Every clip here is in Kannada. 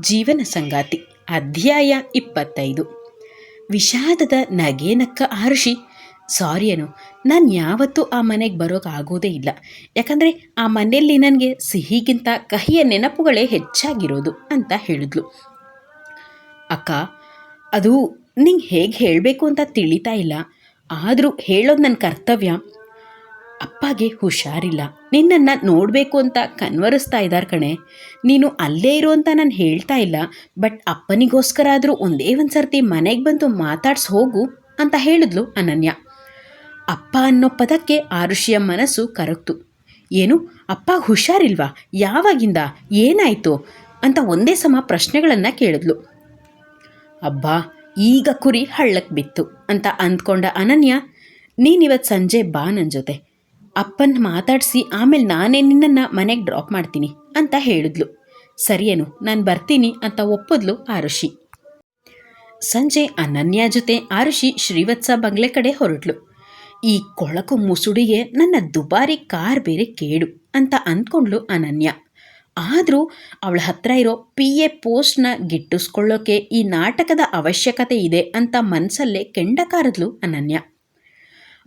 ಜೀವನ ಸಂಗಾತಿ, ಅಧ್ಯಾಯ ಇಪ್ಪತ್ತೈದು. ವಿಷಾದದ ನಗೇನಕ್ಕ ಹರ್ಷಿ ಸಾರಿ ಅನು, ನಾನು ಯಾವತ್ತೂ ಆ ಮನೆಗೆ ಬರೋಕ್ಕಾಗೋದೇ ಇಲ್ಲ. ಯಾಕಂದರೆ ಆ ಮನೆಯಲ್ಲಿ ನನಗೆ ಸಿಹಿಗಿಂತ ಕಹಿಯ ನೆನಪುಗಳೇ ಹೆಚ್ಚಾಗಿರೋದು ಅಂತ ಹೇಳಿದ್ಲು. ಅಕ್ಕ, ಅದು ನಿಂಗೆ ಹೇಗೆ ಹೇಳಬೇಕು ಅಂತ ತಿಳಿತಾ ಇಲ್ಲ. ಆದರೂ ಹೇಳೋದು ನನ್ನ ಕರ್ತವ್ಯ. ಅಪ್ಪಗೆ ಹುಷಾರಿಲ್ಲ. ನಿನ್ನನ್ನ ನೋಡಬೇಕು ಅಂತ ಕನ್ವರಿಸ್ತಾ ಇದ್ದಾರೆ ಕಣೆ. ನೀನು ಅಲ್ಲೇ ಇರು ಅಂತ ನಾನು ಹೇಳ್ತಾ ಇಲ್ಲ, ಬಟ್ ಅಪ್ಪನಿಗೋಸ್ಕರ ಆದರೂ ಒಂದೇ ಒಂದು ಸರ್ತಿ ಮನೆಗೆ ಬಂದು ಮಾತಾಡ್ಸಿ ಹೋಗು ಅಂತ ಹೇಳಿದ್ಲು ಅನನ್ಯ. ಅಪ್ಪ ಅನ್ನೋ ಪದಕ್ಕೆ ಆರುಷಿಯ ಮನಸ್ಸು ಕರಗ್ತು. ಏನು, ಅಪ್ಪ ಹುಷಾರಿಲ್ವಾ? ಯಾವಾಗಿಂದ? ಏನಾಯಿತು? ಅಂತ ಒಂದೇ ಸಮ ಪ್ರಶ್ನೆಗಳನ್ನು ಕೇಳಿದ್ಲು. ಅಬ್ಬಾ, ಈಗ ಕುರಿ ಹಳ್ಳಕ್ಕೆ ಬಿತ್ತು ಅಂತ ಅಂದ್ಕೊಂಡ ಅನನ್ಯ ನೀನಿವತ್ತು ಸಂಜೆ ಬಾ ನನ್ನ ಜೊತೆ. ಅಪ್ಪನ ಮಾತಾಡಿಸಿ ಆಮೇಲೆ ನಾನೇ ನಿನ್ನನ್ನು ಮನೆಗೆ ಡ್ರಾಪ್ ಮಾಡ್ತೀನಿ ಅಂತ ಹೇಳಿದ್ಲು. ಸರಿಯೇನು ನಾನು ಬರ್ತೀನಿ ಅಂತ ಒಪ್ಪಿದ್ಲು ಆರುಷಿ. ಸಂಜೆ ಅನನ್ಯ ಜೊತೆ ಆರುಷಿ ಶ್ರೀವತ್ಸ ಬಂಗ್ಲೆ ಕಡೆ ಹೊರಟ್ಲು. ಈ ಕೊಳಕು ಮುಸುಡಿಗೆ ನನ್ನ ದುಬಾರಿ ಕಾರ್ ಬೇರೆ ಕೇಡು ಅಂತ ಅಂದ್ಕೊಂಡ್ಲು ಅನನ್ಯ. ಆದರೂ ಅವಳ ಹತ್ರ ಇರೋ ಪಿ ಎ ಪೋಸ್ಟ್ನ ಗಿಟ್ಟಿಸ್ಕೊಳ್ಳೋಕೆ ಈ ನಾಟಕದ ಅವಶ್ಯಕತೆ ಇದೆ ಅಂತ ಮನಸ್ಸಲ್ಲೇ ಕೆಂಡ ಕಾರದ್ಲು ಅನನ್ಯ.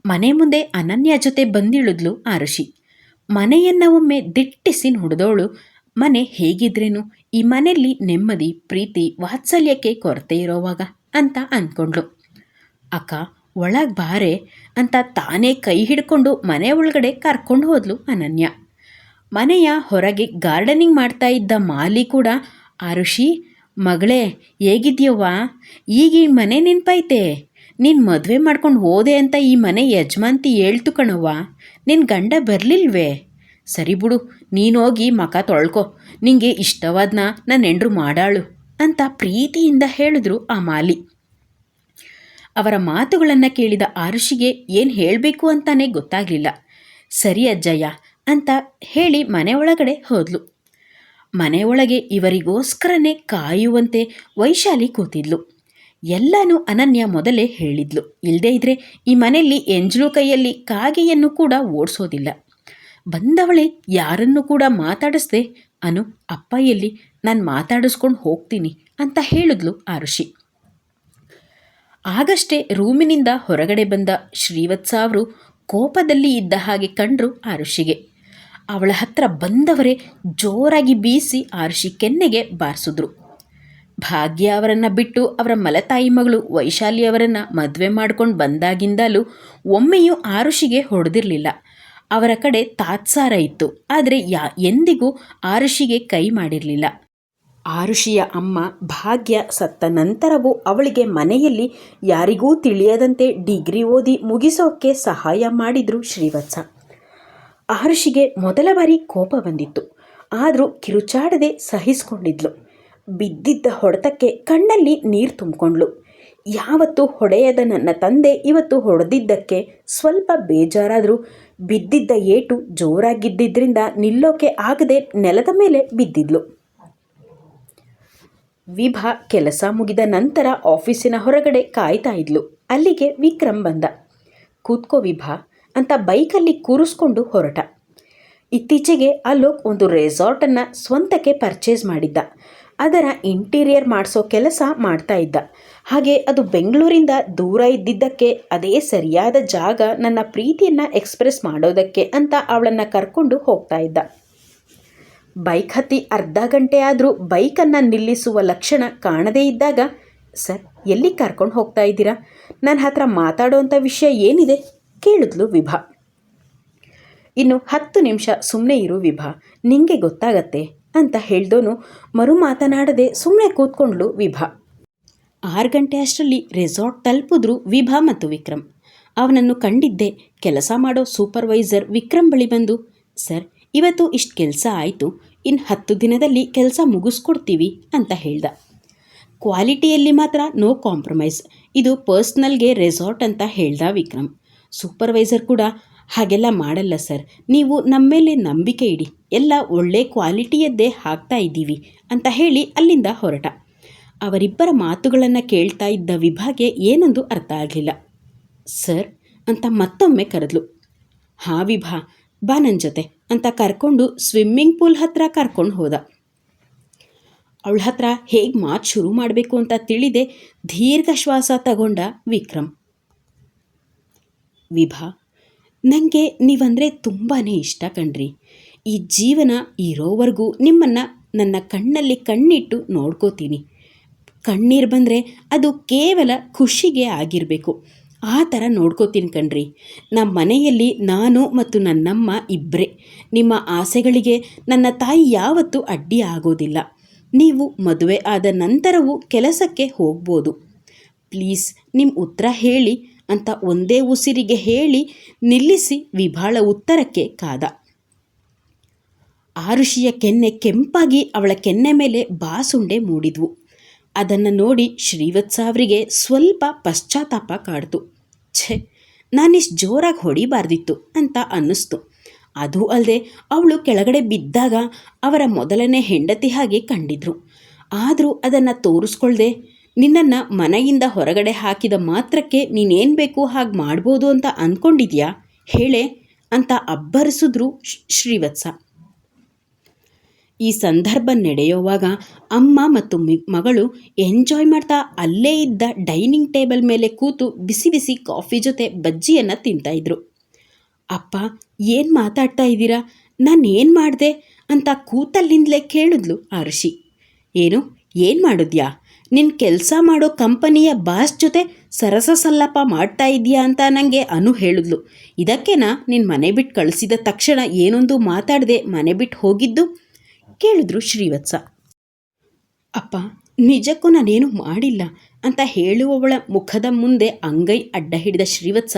ಮನೆ ಮುಂದೆ ಅನನ್ಯ ಜೊತೆ ಬಂದಿಳಿದ್ಲು ಆರುಷಿ ಮನೆಯನ್ನ ಒಮ್ಮೆ ದಿಟ್ಟಿಸಿ ನೋಡಿದವಳು, ಮನೆ ಹೇಗಿದ್ರೇನು, ಈ ಮನೆಯಲ್ಲಿ ನೆಮ್ಮದಿ, ಪ್ರೀತಿ, ವಾತ್ಸಲ್ಯಕ್ಕೆ ಕೊರತೆ ಇರೋವಾಗ ಅಂತ ಅಂದ್ಕೊಂಡ್ಳು ಅಕ್ಕ, ಒಳಗೆ ಬಾರೆ ಅಂತ ತಾನೇ ಕೈ ಹಿಡ್ಕೊಂಡು ಮನೆ ಒಳಗಡೆ ಕರ್ಕೊಂಡು ಹೋದ್ಲು ಅನನ್ಯ. ಮನೆಯ ಹೊರಗೆ ಗಾರ್ಡನಿಂಗ್ ಮಾಡ್ತಾ ಇದ್ದ ಮಾಲಿ ಕೂಡ ಆರುಷಿ ಮಗಳೇ, ಹೇಗಿದ್ಯವ್ವ? ಈಗ ಈ ಮನೆ ನೆನ್ಪೈತೆ ನೀನು ಮದುವೆ ಮಾಡ್ಕೊಂಡು ಹೋದೆ ಅಂತ ಈ ಮನೆ ಯಜಮಾನ್ತಿ ಹೇಳ್ತು ಕಣವ್ವ. ನಿನ್ನ ಗಂಡ ಬರಲಿಲ್ವೇ? ಸರಿ ಬಿಡು, ನೀನು ಹೋಗಿ ಮಕ ತೊಳ್ಕೊ. ನಿಂಗೆ ಇಷ್ಟವಾದ್ನ ನನ್ನ ಹೆಂಡ್ರು ಮಾಡಾಳು ಅಂತ ಪ್ರೀತಿಯಿಂದ ಹೇಳಿದ್ರು ಆ ಮಾಲಿ. ಅವರ ಮಾತುಗಳನ್ನು ಕೇಳಿದ ಆರುಷಿಗೆ ಏನು ಹೇಳಬೇಕು ಅಂತಾನೆ ಗೊತ್ತಾಗಲಿಲ್ಲ. ಸರಿ ಅಜ್ಜಯ್ಯ ಅಂತ ಹೇಳಿ ಮನೆ ಒಳಗಡೆ ಹೋದ್ಲು. ಮನೆಯೊಳಗೆ ಇವರಿಗೋಸ್ಕರನೇ ಕಾಯುವಂತೆ ವೈಶಾಲಿ ಕೂತಿದ್ಲು. ಎಲ್ಲನೂ ಅನನ್ಯ ಮೊದಲೇ ಹೇಳಿದ್ಲು. ಇಲ್ಲದೇ ಇದ್ರೆ ಈ ಮನೆಯಲ್ಲಿ ಎಂಜಲು ಕೈಯಲ್ಲಿ ಕಾಗೆಯನ್ನು ಕೂಡ ಓಡಿಸೋದಿಲ್ಲ. ಬಂದವಳೆ ಯಾರನ್ನು ಕೂಡ ಮಾತಾಡಿಸ್ದೆ, ಅನು ಅಪ್ಪಯ್ಯಲ್ಲಿ ನಾನು ಮಾತಾಡಿಸ್ಕೊಂಡು ಹೋಗ್ತೀನಿ ಅಂತ ಹೇಳಿದ್ಲು ಆರುಷಿ. ಆಗಷ್ಟೇ ರೂಮಿನಿಂದ ಹೊರಗಡೆ ಬಂದ ಶ್ರೀವತ್ಸ ಅವರು ಕೋಪದಲ್ಲಿ ಇದ್ದ ಹಾಗೆ ಕಂಡ್ರು ಆರುಷಿಗೆ. ಅವಳ ಹತ್ರ ಬಂದವರೇ ಜೋರಾಗಿ ಬೀಸಿ ಆರುಷಿ ಕೆನ್ನೆಗೆ ಬಾರಿಸಿದ್ರು. ಭಾಗ್ಯ ಅವರನ್ನು ಬಿಟ್ಟು ಅವರ ಮಲತಾಯಿ ಮಗಳು ವೈಶಾಲಿ ಅವರನ್ನು ಮದುವೆ ಮಾಡ್ಕೊಂಡು ಬಂದಾಗಿಂದಲೂ ಒಮ್ಮೆಯೂ ಆರುಷಿಗೆ ಹೊಡೆದಿರಲಿಲ್ಲ. ಅವರ ಕಡೆ ತಾತ್ಸಾರ ಇತ್ತು. ಆದರೆ ಯಾ, ಎಂದಿಗೂ ಆರುಷಿಗೆ ಕೈ ಮಾಡಿರಲಿಲ್ಲ. ಆರುಷಿಯ ಅಮ್ಮ ಭಾಗ್ಯ ಸತ್ತ ನಂತರವೂ ಅವಳಿಗೆ ಮನೆಯಲ್ಲಿ ಯಾರಿಗೂ ತಿಳಿಯದಂತೆ ಡಿಗ್ರಿ ಓದಿ ಮುಗಿಸೋಕ್ಕೆ ಸಹಾಯ ಮಾಡಿದ್ರು ಶ್ರೀವತ್ಸ. ಆರುಷಿಗೆ ಮೊದಲ ಬಾರಿ ಕೋಪ ಬಂದಿತ್ತು. ಆದರೂ ಕಿರುಚಾಡದೆ ಸಹಿಸ್ಕೊಂಡಿದ್ಲು. ಬಿದ್ದಿದ್ದ ಹೊಡೆತಕ್ಕೆ ಕಣ್ಣಲ್ಲಿ ನೀರು ತುಂಬಿಕೊಂಡ್ಳು. ಯಾವತ್ತು ಹೊಡೆಯದ ನನ್ನ ತಂದೆ ಇವತ್ತು ಹೊಡೆದಿದ್ದಕ್ಕೆ ಸ್ವಲ್ಪ ಬೇಜಾರಾದರೂ ಬಿದ್ದಿದ್ದ ಏಟು ಜೋರಾಗಿದ್ದಿದ್ದರಿಂದ ನಿಲ್ಲೋಕೆ ಆಗದೆ ನೆಲದ ಮೇಲೆ ಬಿದ್ದಿದ್ಲು. ವಿಭಾ ಕೆಲಸ ಮುಗಿದ ನಂತರ ಆಫೀಸಿನ ಹೊರಗಡೆ ಕಾಯ್ತಾ ಇದ್ಲು. ಅಲ್ಲಿಗೆ ವಿಕ್ರಮ್ ಬಂದ. ಕೂತ್ಕೋ ವಿಭಾ ಅಂತ ಬೈಕಲ್ಲಿ ಕೂರಿಸ್ಕೊಂಡು ಹೊರಟ. ಇತ್ತೀಚೆಗೆ ಅಲೋಕ್ ಒಂದು ರೆಸಾರ್ಟನ್ನು ಸ್ವಂತಕ್ಕೆ ಪರ್ಚೇಸ್ ಮಾಡಿದ್ದ. ಅದರ ಇಂಟೀರಿಯರ್ ಮಾಡಿಸೋ ಕೆಲಸ ಮಾಡ್ತಾ ಇದ್ದ. ಹಾಗೆ ಅದು ಬೆಂಗಳೂರಿಂದ ದೂರ ಇದ್ದಿದ್ದಕ್ಕೆ ಅದೇ ಸರಿಯಾದ ಜಾಗ ನನ್ನ ಪ್ರೀತಿಯನ್ನು ಎಕ್ಸ್ಪ್ರೆಸ್ ಮಾಡೋದಕ್ಕೆ ಅಂತ ಅವಳನ್ನು ಕರ್ಕೊಂಡು ಹೋಗ್ತಾ ಇದ್ದ. ಬೈಕ್ ಹತ್ತಿ ಅರ್ಧ ಗಂಟೆ ಆದರೂ ಬೈಕನ್ನು ನಿಲ್ಲಿಸುವ ಲಕ್ಷಣ ಕಾಣದೇ ಇದ್ದಾಗ, ಸರ್, ಎಲ್ಲಿ ಕರ್ಕೊಂಡು ಹೋಗ್ತಾ ಇದ್ದೀರಾ? ನನ್ನ ಹತ್ರ ಮಾತಾಡೋವಂಥ ವಿಷಯ ಏನಿದೆ? ಕೇಳಿದ್ಲು ವಿಭಾ. ಇನ್ನು ಹತ್ತು ನಿಮಿಷ ಸುಮ್ಮನೆ ಇರು ವಿಭಾ. ನಿಮಗೆ ಗೊತ್ತಾಗತ್ತೆ. ಅಂತ ಹೇಳ್ದೋನು ಮರು ಮಾತನಾಡದೆ ಸುಮ್ಮನೆ ಕೂತ್ಕೊಂಡ್ಲು ವಿಭಾ. ಆರು ಗಂಟೆ ಅಷ್ಟರಲ್ಲಿ ರೆಸಾರ್ಟ್ ತಲುಪಿದ್ರು ವಿಭಾ ಮತ್ತು ವಿಕ್ರಮ್. ಅವನನ್ನು ಕಂಡಿದ್ದೆ, ಕೆಲಸ ಮಾಡೋ ಸೂಪರ್ವೈಸರ್ ವಿಕ್ರಮ್ ಬಳಿ ಬಂದು, ಸರ್, ಇವತ್ತು ಇಷ್ಟು ಕೆಲಸ ಆಯಿತು ಇನ್ನು ಹತ್ತು ದಿನದಲ್ಲಿ ಕೆಲಸ ಮುಗಿಸ್ಕೊಡ್ತೀವಿ ಅಂತ ಹೇಳ್ದ. ಕ್ವಾಲಿಟಿಯಲ್ಲಿ ಮಾತ್ರ ನೋ ಕಾಂಪ್ರಮೈಸ್, ಇದು ಪರ್ಸ್ನಲ್ಗೆ ರೆಸಾರ್ಟ್ ಅಂತ ಹೇಳ್ದ ವಿಕ್ರಮ್. ಸೂಪರ್ವೈಸರ್ ಕೂಡ ಹಾಗೆಲ್ಲ ಮಾಡಲ್ಲ ಸರ್. ನೀವು ನಮ್ಮ ಮೇಲೆ ನಂಬಿಕೆ ಇಡಿ. ಎಲ್ಲ ಒಳ್ಳೆ ಕ್ವಾಲಿಟಿಯದ್ದೇ ಹಾಕ್ತಾ ಇದ್ದೀವಿ ಅಂತ ಹೇಳಿ ಅಲ್ಲಿಂದ ಹೊರಟ. ಅವರಿಬ್ಬರ ಮಾತುಗಳನ್ನು ಕೇಳ್ತಾ ಇದ್ದ ವಿಭಾಗೆ ಏನೊಂದು ಅರ್ಥ ಆಗಲಿಲ್ಲ. ಸರ್ ಅಂತ ಮತ್ತೊಮ್ಮೆ ಕರೆದ್ಲು. ಹಾ ವಿಭಾ, ಬಾ ನನ್ನ ಜೊತೆ ಅಂತ ಕರ್ಕೊಂಡು ಸ್ವಿಮ್ಮಿಂಗ್ ಪೂಲ್ ಹತ್ರ ಕರ್ಕೊಂಡು ಹೋದ. ಅವಳ ಹತ್ರ ಹೇಗೆ ಮಾತು ಶುರು ಮಾಡಬೇಕು ಅಂತ ತಿಳಿದೆ ದೀರ್ಘ ಶ್ವಾಸ ತಗೊಂಡ ವಿಕ್ರಮ್. ವಿಭಾ ನನಗೆ ನೀವಂದರೆ ತುಂಬಾ ಇಷ್ಟ ಕಣ್ರಿ. ಈ ಜೀವನ ಇರೋವರೆಗೂ ನಿಮ್ಮನ್ನು ನನ್ನ ಕಣ್ಣಲ್ಲಿ ಕಣ್ಣಿಟ್ಟು ನೋಡ್ಕೋತೀನಿ. ಕಣ್ಣೀರು ಬಂದರೆ ಅದು ಕೇವಲ ಖುಷಿಗೆ ಆಗಿರಬೇಕು. ಆ ಥರ ನೋಡ್ಕೋತೀನಿ ಕಣ್ರಿ. ನಮ್ಮ ಮನೆಯಲ್ಲಿ ನಾನು ಮತ್ತು ನನ್ನಮ್ಮ ಇಬ್ಬರೇ ನಿಮ್ಮ ಆಸೆಗಳಿಗೆ ನನ್ನ ತಾಯಿ ಯಾವತ್ತೂ ಅಡ್ಡಿ ಆಗೋದಿಲ್ಲ. ನೀವು ಮದುವೆ ಆದ ನಂತರವೂ ಕೆಲಸಕ್ಕೆ ಹೋಗ್ಬೋದು. ಪ್ಲೀಸ್ ನಿಮ್ಮ ಉತ್ತರ ಹೇಳಿ. ಅಂತ ಒಂದೇ ಉಸಿರಿಗೆ ಹೇಳಿ ನಿಲ್ಲಿಸಿ ವಿಭಾಳ ಉತ್ತರಕ್ಕೆ ಕಾದ. ಆರುಷಿಯ ಕೆನ್ನೆ ಕೆಂಪಾಗಿ ಅವಳ ಕೆನ್ನೆ ಮೇಲೆ ಬಾಸುಂಡೆ ಮೂಡಿದ್ವು. ಅದನ್ನು ನೋಡಿ ಶ್ರೀವತ್ಸ ಅವರಿಗೆ ಸ್ವಲ್ಪ ಪಶ್ಚಾತ್ತಾಪ ಕಾಡ್ತು. ಛೆ, ನಾನಿಷ್ಟು ಜೋರಾಗಿ ಹೊಡಿಬಾರ್ದಿತ್ತು ಅಂತ ಅನ್ನಿಸ್ತು. ಅದು ಅಲ್ಲದೆ ಅವಳು ಕೆಳಗಡೆ ಬಿದ್ದಾಗ ಅವರ ಮೊದಲನೇ ಹೆಂಡತಿ ಹಾಗೆ ಕಂಡಿದ್ರು. ಆದರೂ ಅದನ್ನು ತೋರಿಸ್ಕೊಳ್ದೆ ನಿನ್ನನ್ನು ಮನೆಯಿಂದ ಹೊರಗಡೆ ಹಾಕಿದ ಮಾತ್ರಕ್ಕೆ ನೀನೇನು ಬೇಕು ಹಾಗೆ ಮಾಡ್ಬೋದು ಅಂತ ಅಂದ್ಕೊಂಡಿದ್ಯಾ ಹೇಳೆ, ಅಂತ ಅಬ್ಬರಿಸಿದ್ರು ಶ್ರೀವತ್ಸ. ಈ ಸಂದರ್ಭ ನಡೆಯುವಾಗ ಅಮ್ಮ ಮತ್ತು ಮಗಳು ಎಂಜಾಯ್ ಮಾಡ್ತಾ ಅಲ್ಲೇ ಇದ್ದ ಡೈನಿಂಗ್ ಟೇಬಲ್ ಮೇಲೆ ಕೂತು ಬಿಸಿ ಬಿಸಿ ಕಾಫಿ ಜೊತೆ ಬಜ್ಜಿಯನ್ನು ತಿಂತಾಯಿದ್ರು ಅಪ್ಪ, ಏನು ಮಾತಾಡ್ತಾ ಇದ್ದೀರಾ? ನಾನು ಏನು ಮಾಡಿದೆ? ಅಂತ ಕೂತಲ್ಲಿಂದಲೇ ಕೇಳಿದ್ಲು ಆರುಷಿ ಏನು ಏನು ಮಾಡಿದ್ಯಾ? ನಿನ್ನ ಕೆಲಸ ಮಾಡೋ ಕಂಪನಿಯ ಬಾಸ್ ಜೊತೆ ಸರಸ ಸಲ್ಲಪ ಮಾಡ್ತಾ ಇದೆಯಾ ಅಂತ ನನಗೆ ಅನು ಹೇಳಿದ್ಲು. ಇದಕ್ಕೇನಾ ನಿನ್ನ ಮನೆ ಬಿಟ್ಟು ಕಳಿಸಿದ ತಕ್ಷಣ ಏನೊಂದು ಮಾತಾಡದೆ ಮನೆ ಬಿಟ್ಟು ಹೋಗಿದ್ದು? ಕೇಳಿದ್ರು ಶ್ರೀವತ್ಸ. ಅಪ್ಪ, ನಿಜಕ್ಕೂ ನಾನೇನು ಮಾಡಿಲ್ಲ ಅಂತ ಹೇಳುವವಳ ಮುಖದ ಮುಂದೆ ಅಂಗೈ ಅಡ್ಡ ಹಿಡಿದ ಶ್ರೀವತ್ಸ,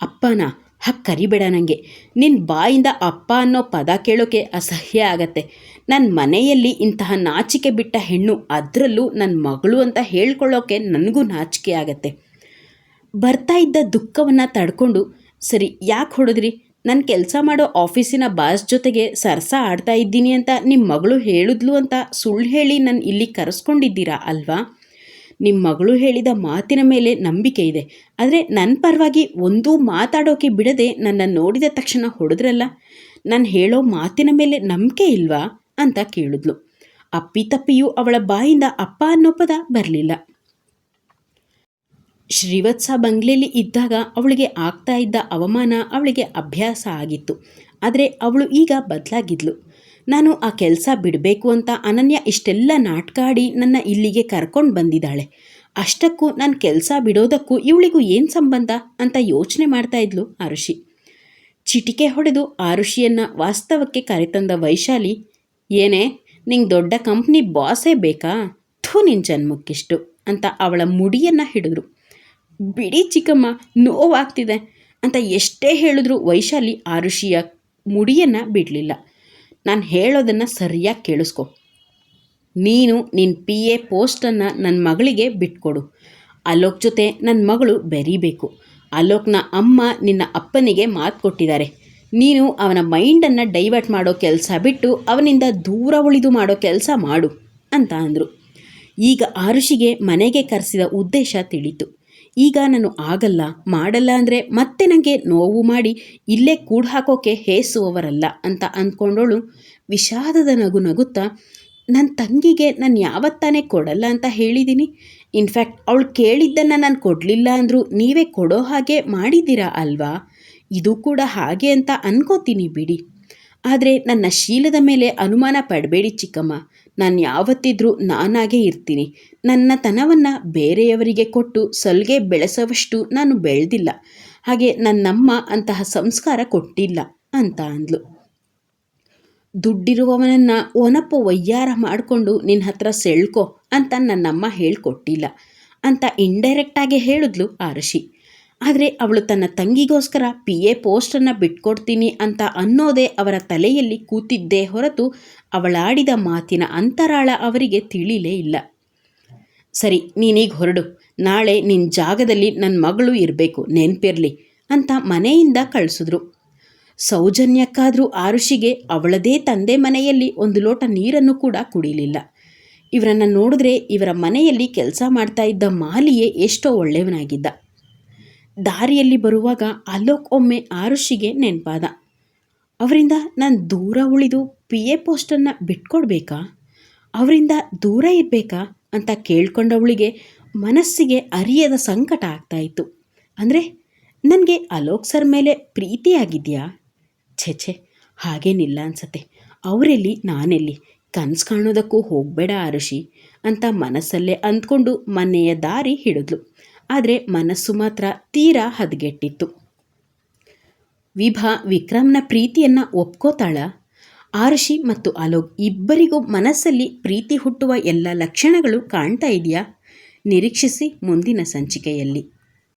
ಅಪ್ಪನ ಹಕ್ ಕರಿಬೇಡ ನನಗೆ ನಿನ್ನ ಬಾಯಿಂದ ಅಪ್ಪ ಅನ್ನೋ ಪದ ಕೇಳೋಕೆ ಅಸಹ್ಯ ಆಗತ್ತೆ. ನನ್ನ ಮನೆಯಲ್ಲಿ ಇಂತಹ ನಾಚಿಕೆ ಬಿಟ್ಟ ಹೆಣ್ಣು ಅದರಲ್ಲೂ ನನ್ನ ಮಗಳು ಅಂತ ಹೇಳ್ಕೊಳ್ಳೋಕೆ ನನಗೂ ನಾಚಿಕೆ ಆಗತ್ತೆ. ಬರ್ತಾ ಇದ್ದ ದುಃಖವನ್ನು ತಡ್ಕೊಂಡು, ಸರಿ, ಯಾಕೆ ಹೊಡೆದ್ರಿ? ನನ್ನ ಕೆಲಸ ಮಾಡೋ ಆಫೀಸಿನ ಬಾಸ್ ಜೊತೆಗೆ ಸರ್ಸ ಆಡ್ತಾ ಇದ್ದೀನಿ ಅಂತ ನಿಮ್ಮ ಮಗಳು ಹೇಳಿದ್ಲು ಅಂತ ಸುಳ್ಳು ಹೇಳಿ ನಾನು ಇಲ್ಲಿ ಕರೆಸ್ಕೊಂಡಿದ್ದೀರಾ ಅಲ್ವಾ? ನಿಮ್ಮ ಮಗಳು ಹೇಳಿದ ಮಾತಿನ ಮೇಲೆ ನಂಬಿಕೆ ಇದೆ. ಆದರೆ ನನ್ನ ಪರವಾಗಿ ಒಂದೂ ಮಾತಾಡೋಕೆ ಬಿಡದೆ ನನ್ನ ನೋಡಿದ ತಕ್ಷಣ ಹೊಡೆದ್ರಲ್ಲ? ನಾನು ಹೇಳೋ ಮಾತಿನ ಮೇಲೆ ನಂಬಿಕೆ ಇಲ್ವಾ? ಅಂತ ಕೇಳಿದ್ಲು. ಅಪ್ಪಿತಪ್ಪಿಯೂ ಅವಳ ಬಾಯಿಂದ ಅಪ್ಪ ಅನ್ನೋ ಪದ ಬರಲಿಲ್ಲ. ಶ್ರೀವತ್ಸ ಬಂಗ್ಲೆಯಲ್ಲಿ ಇದ್ದಾಗ ಅವಳಿಗೆ ಆಗ್ತಾ ಇದ್ದ ಅವಮಾನ ಅವಳಿಗೆ ಅಭ್ಯಾಸ ಆಗಿತ್ತು. ಆದರೆ ಅವಳು ಈಗ ಬದಲಾಗಿದ್ಲು. ನಾನು ಆ ಕೆಲಸ ಬಿಡಬೇಕು ಅಂತ ಅನನ್ಯ ಇಷ್ಟೆಲ್ಲ ನಾಟಕ ಆಡಿ ನನ್ನ ಇಲ್ಲಿಗೆ ಕರ್ಕೊಂಡು ಬಂದಿದ್ದಾಳೆ. ಅಷ್ಟಕ್ಕೂ ನಾನು ಕೆಲಸ ಬಿಡೋದಕ್ಕೂ ಇವಳಿಗೂ ಏನು ಸಂಬಂಧ ಅಂತ ಯೋಚನೆ ಮಾಡ್ತಾ ಇದ್ಲು ಆರುಷಿ. ಚಿಟಿಕೆ ಹೊಡೆದು ಆರುಷಿಯನ್ನು ವಾಸ್ತವಕ್ಕೆ ಕರೆತಂದ ವೈಶಾಲಿ, ಏನೇ, ನಿಂಗೆ ದೊಡ್ಡ ಕಂಪ್ನಿ ಬಾಸೇ ಬೇಕಾ? ಥೂ ನಿನ್ನ ಜನ್ಮಕ್ಕಿಷ್ಟು ಅಂತ ಅವಳ ಮುಡಿಯನ್ನು ಹಿಡಿದ್ರು. ಬಿಡಿ ಚಿಕ್ಕಮ್ಮ, ನೋವಾಗ್ತಿದೆ ಅಂತ ಎಷ್ಟೇ ಹೇಳಿದ್ರು ವೈಶಾಲಿ ಆರುಷಿಯ ಮುಡಿಯನ್ನು ಬಿಡಲಿಲ್ಲ. ನಾನು ಹೇಳೋದನ್ನು ಸರಿಯಾಗಿ ಕೇಳಿಸ್ಕೊ. ನೀನು ನಿನ್ನ ಪಿ ಎ ಪೋಸ್ಟನ್ನು ನನ್ನ ಮಗಳಿಗೆ ಬಿಟ್ಕೊಡು. ಅಲೋಕ್ ಜೊತೆ ನನ್ನ ಮಗಳು ಬೆರೀಬೇಕು. ಅಲೋಕ್ನ ಅಮ್ಮ ನಿನ್ನ ಅಪ್ಪನಿಗೆ ಮಾತು ಕೊಟ್ಟಿದ್ದಾರೆ. ನೀನು ಅವನ ಮೈಂಡನ್ನು ಡೈವರ್ಟ್ ಮಾಡೋ ಕೆಲಸ ಬಿಟ್ಟು ಅವನಿಂದ ದೂರ ಉಳಿದು ಮಾಡೋ ಕೆಲಸ ಮಾಡು ಅಂತ ಅಂದರು. ಈಗ ಆರುಷಿಗೆ ಮನೆಗೆ ಕರೆಸಿದ ಉದ್ದೇಶ ತಿಳಿತು. ಈಗ ನಾನು ಆಗಲ್ಲ, ಮಾಡಲ್ಲ ಅಂದರೆ ಮತ್ತೆ ನನಗೆ ನೋವು ಮಾಡಿ ಇಲ್ಲೇ ಕೂಡು ಹಾಕೋಕೆ ಹೇಸುವವರಲ್ಲ ಅಂತ ಅಂದ್ಕೊಂಡವಳು ವಿಷಾದದ ನಗು ನಗುತ್ತಾ ನನ್ನ ತಂಗಿಗೆ ನಾನು ಯಾವತ್ತಾನೆ ಕೊಡಲ್ಲ ಅಂತ ಹೇಳಿದ್ದೀನಿ ಇನ್ಫ್ಯಾಕ್ಟ್ ಅವಳು ಕೇಳಿದ್ದನ್ನು ನಾನು ಕೊಡಲಿಲ್ಲ ಅಂದರೂ ನೀವೇ ಕೊಡೋ ಹಾಗೆ ಮಾಡಿದ್ದೀರಾ ಅಲ್ವಾ? ಇದು ಕೂಡ ಹಾಗೆ ಅಂತ ಅನ್ಕೋತೀನಿ ಬಿಡಿ. ಆದರೆ ನನ್ನ ಶೀಲದ ಮೇಲೆ ಅನುಮಾನ ಪಡಬೇಡಿ ಚಿಕ್ಕಮ್ಮ. ನಾನು ಯಾವತ್ತಿದ್ರೂ ನಾನಾಗೇ ಇರ್ತೀನಿ. ನನ್ನ ತನವನ್ನು ಬೇರೆಯವರಿಗೆ ಕೊಟ್ಟು ಸಲ್ಗೆ ಬೆಳೆಸೋವಷ್ಟು ನಾನು ಬೆಳೆದಿಲ್ಲ. ಹಾಗೆ ನನ್ನಮ್ಮ ಅಂತಹ ಸಂಸ್ಕಾರ ಕೊಟ್ಟಿಲ್ಲ ಅಂತ ಅಂದ್ಲು. ದುಡ್ಡಿರುವವನನ್ನು ಒನಪ್ಪ ವಯ್ಯಾರ ಮಾಡಿಕೊಂಡು ನಿನ್ನ ಹತ್ರ ಸೆಳ್ಕೊ ಅಂತ ನನ್ನಮ್ಮ ಹೇಳ್ಕೊಟ್ಟಿಲ್ಲ ಅಂತ ಇಂಡೈರೆಕ್ಟಾಗಿ ಹೇಳಿದ್ಲು ಆರುಷಿ ಆದರೆ ಅವಳು ತನ್ನ ತಂಗಿಗೋಸ್ಕರ ಪಿ ಎ ಪೋಸ್ಟನ್ನು ಬಿಟ್ಕೊಡ್ತೀನಿ ಅಂತ ಅನ್ನೋದೇ ಅವರ ತಲೆಯಲ್ಲಿ ಕೂತಿದ್ದೇ ಹೊರತು ಅವಳಾಡಿದ ಮಾತಿನ ಅಂತರಾಳ ಅವರಿಗೆ ತಿಳಿಲೇ ಇಲ್ಲ. ಸರಿ, ನೀನೀಗ ಹೊರಡು. ನಾಳೆ ನಿನ್ನ ಜಾಗದಲ್ಲಿ ನನ್ನ ಮಗಳು ಇರಬೇಕು. ನೆನಪಿರಲಿ ಅಂತ ಮನೆಯಿಂದ ಕಳಿಸಿದ್ರು. ಸೌಜನ್ಯಕ್ಕಾದರೂ ಆರುಷಿಗೆ ಅವಳದೇ ತಂದೆ ಮನೆಯಲ್ಲಿ ಒಂದು ಲೋಟ ನೀರನ್ನು ಕೂಡ ಕುಡಿಲಿಲ್ಲ. ಇವರನ್ನು ನೋಡಿದ್ರೆ ಇವರ ಮನೆಯಲ್ಲಿ ಕೆಲಸ ಮಾಡ್ತಾ ಇದ್ದ ಮಾಲಿಯೇ ಎಷ್ಟೋ ಒಳ್ಳೆಯವನಾಗಿದ್ದ. ದಾರಿಯಲ್ಲಿ ಬರುವಾಗ ಅಲೋಕ್ ಒಮ್ಮೆ ಆರುಷಿಗೆ ನೆನಪಾದ. ಅವರಿಂದ ನಾನು ದೂರ ಉಳಿದು ಪಿ ಎ ಪೋಸ್ಟನ್ನು ಬಿಟ್ಕೊಡ್ಬೇಕಾ? ಅವರಿಂದ ದೂರ ಇರಬೇಕಾ ಅಂತ ಕೇಳ್ಕೊಂಡವಳಿಗೆ ಮನಸ್ಸಿಗೆ ಅರಿಯದ ಸಂಕಟ ಆಗ್ತಾಯಿತ್ತು. ಅಂದರೆ ನನಗೆ ಅಲೋಕ್ ಸರ್ ಮೇಲೆ ಪ್ರೀತಿಯಾಗಿದೆಯಾ? ಛೇ ಛೇ, ಹಾಗೇನಿಲ್ಲ ಅನ್ಸತ್ತೆ. ಅವರೆಲ್ಲಿ, ನಾನೆಲ್ಲಿ? ಕನಸು ಕಾಣೋದಕ್ಕೂ ಹೋಗಬೇಡ ಆರುಷಿ ಅಂತ ಮನಸ್ಸಲ್ಲೇ ಅಂದ್ಕೊಂಡು ಮನೆಯ ದಾರಿ ಹಿಡಿದ್ಲು. ಆದರೆ ಮನಸ್ಸು ಮಾತ್ರ ತೀರಾ ಹದಗೆಟ್ಟಿತ್ತು. ವಿಭಾ ವಿಕ್ರಮ್ನ ಪ್ರೀತಿಯನ್ನು ಒಪ್ಕೋತಾಳ. ಆರ್ಷಿ ಮತ್ತು ಅಲೋಕ್ ಇಬ್ಬರಿಗೂ ಮನಸ್ಸಲ್ಲಿ ಪ್ರೀತಿ ಹುಟ್ಟುವ ಎಲ್ಲ ಲಕ್ಷಣಗಳು ಕಾಣ್ತಾ ಇದೆಯಾ? ನಿರೀಕ್ಷಿಸಿ ಮುಂದಿನ ಸಂಚಿಕೆಯಲ್ಲಿ.